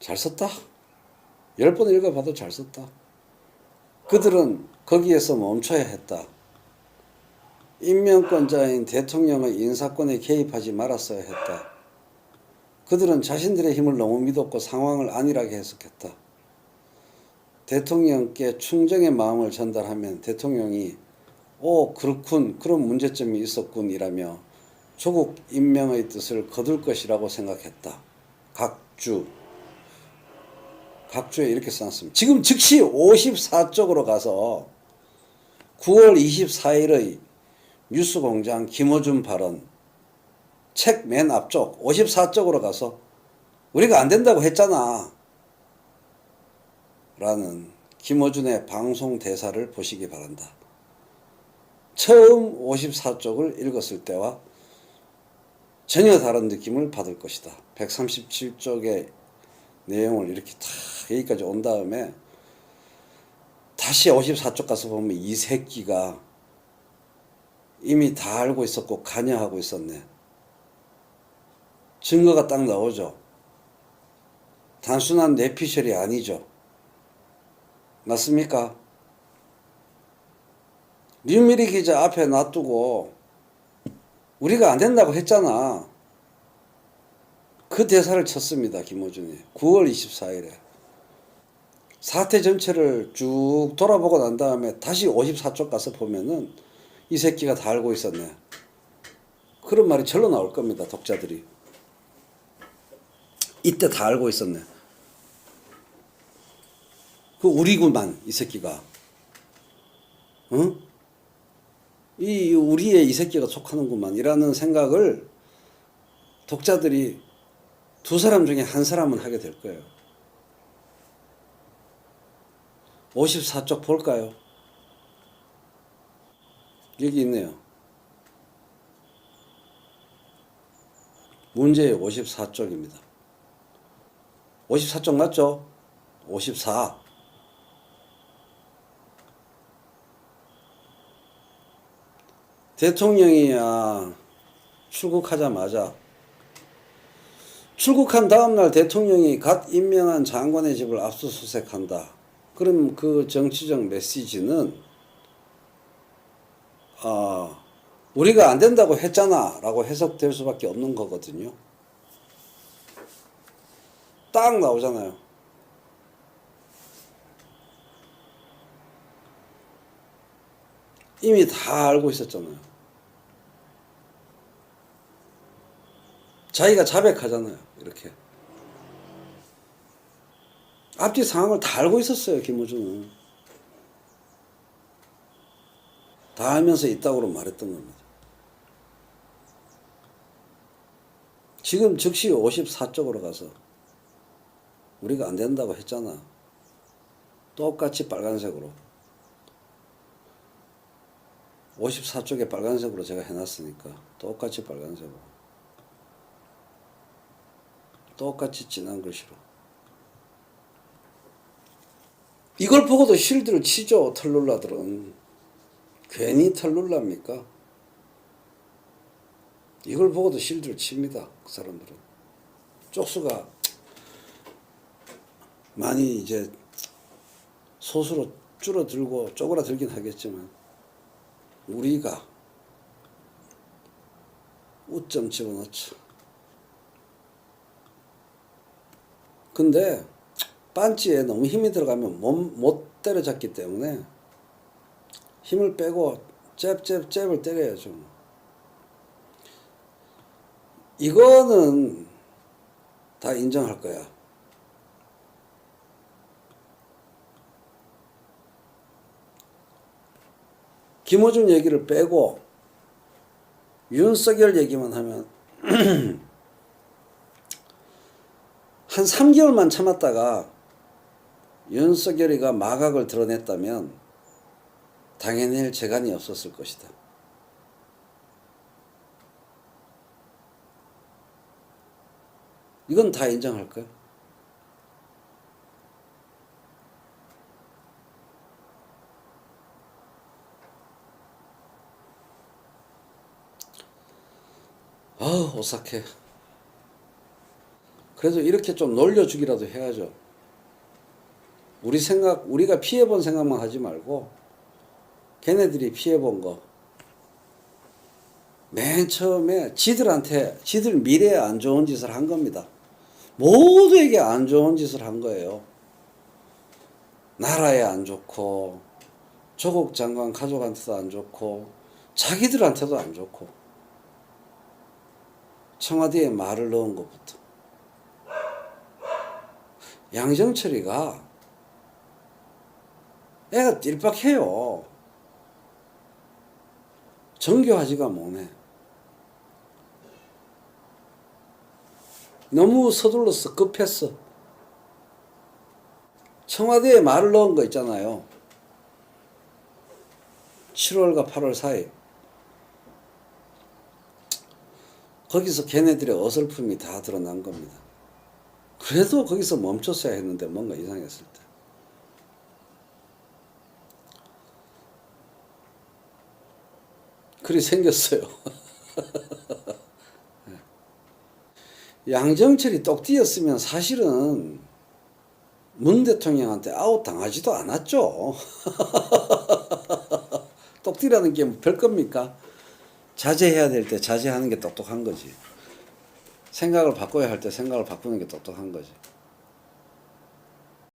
잘 썼다. 열 번 읽어봐도 잘 썼다. 그들은 거기에서 멈춰야 했다. 임명권자인 대통령의 인사권에 개입하지 말았어야 했다. 그들은 자신들의 힘을 너무 믿었고 상황을 안일하게 해석했다. 대통령께 충정의 마음을 전달하면 대통령이 오 그렇군 그런 문제점이 있었군이라며 조국 임명의 뜻을 거둘 것이라고 생각했다. 각주 각주에 이렇게 써놨습니다. 지금 즉시 54쪽으로 가서 9월 24일의 뉴스공장 김어준 발언 책 맨 앞쪽 54쪽으로 가서 우리가 안 된다고 했잖아 라는 김어준의 방송 대사를 보시기 바란다. 처음 54쪽을 읽었을 때와 전혀 다른 느낌을 받을 것이다. 137쪽의 내용을 이렇게 다 여기까지 온 다음에 다시 54쪽 가서 보면 이 새끼가 이미 다 알고 있었고 관여하고 있었네. 증거가 딱 나오죠. 단순한 뇌피셜이 아니죠. 맞습니까? 류미리 기자 앞에 놔두고 우리가 안 된다고 했잖아. 그 대사를 쳤습니다. 김호준이. 9월 24일에. 사태 전체를 쭉 돌아보고 난 다음에 다시 54쪽 가서 보면은 이 새끼가 다 알고 있었네. 그런 말이 절로 나올 겁니다. 독자들이. 이때 다 알고 있었네. 그 우리구만 이 새끼가. 응? 이 우리의 이 새끼가 속하는구만이라는 생각을 독자들이 두 사람 중에 한 사람은 하게 될 거예요. 54쪽 볼까요? 여기 있네요. 문제의 54쪽입니다. 54쪽 맞죠? 54. 대통령이야 출국하자마자 출국한 다음날 대통령이 갓 임명한 장관의 집을 압수수색한다. 그럼 그 정치적 메시지는 아 우리가 안 된다고 했잖아 라고 해석될 수밖에 없는 거거든요. 딱 나오잖아요. 이미 다 알고 있었잖아요. 자기가 자백하잖아요. 이렇게. 앞뒤 상황을 다 알고 있었어요. 김호준은. 다 알면서 있다고 말했던 겁니다. 지금 즉시 54쪽으로 가서 우리가 안 된다고 했잖아. 똑같이 빨간색으로. 54쪽에 빨간색으로 제가 해놨으니까 똑같이 빨간색으로. 똑같이 진한 글씨로. 이걸 보고도 실드를 치죠, 털룰라들은. 괜히 털룰랍니까? 이걸 보고도 실드를 칩니다, 그 사람들은. 쪽수가 많이 이제 소수로 줄어들고 쪼그라들긴 하겠지만, 우리가 우점 집어넣죠. 근데 반지에 너무 힘이 들어가면 못, 못 때려잡기 때문에 힘을 빼고 잽잽 잽을 때려야죠. 이거는 다 인정할 거야. 김호준 얘기를 빼고 윤석열 얘기만 하면 한 3개월만 참았다가 윤석열이가 마각을 드러냈다면 당해낼 재간이 없었을 것이다. 이건 다 인정할 거야. 아, 오싹해. 그래도 이렇게 좀 놀려주기라도 해야죠. 우리 생각, 우리가 피해본 생각만 하지 말고, 걔네들이 피해본 거. 맨 처음에 지들한테, 지들 미래에 안 좋은 짓을 한 겁니다. 모두에게 안 좋은 짓을 한 거예요. 나라에 안 좋고, 조국 장관 가족한테도 안 좋고, 자기들한테도 안 좋고, 청와대에 말을 넣은 것부터. 양정철이가 애가 띨박해요. 정교하지가 못해. 너무 서둘러서 급했어. 청와대에 말을 넣은 거 있잖아요. 7월과 8월 사이. 거기서 걔네들의 어설픔이 다 드러난 겁니다. 그래도 거기서 멈췄어야 했는데 뭔가 이상했을 때. 그리 생겼어요. 양정철이 똑띠였으면 사실은 문 대통령한테 아웃 당하지도 않았죠. 똑띠라는 게 별 겁니까? 자제해야 될 때 자제하는 게 똑똑한 거지. 생각을 바꿔야 할 때 생각을 바꾸는 게 똑똑한 거지.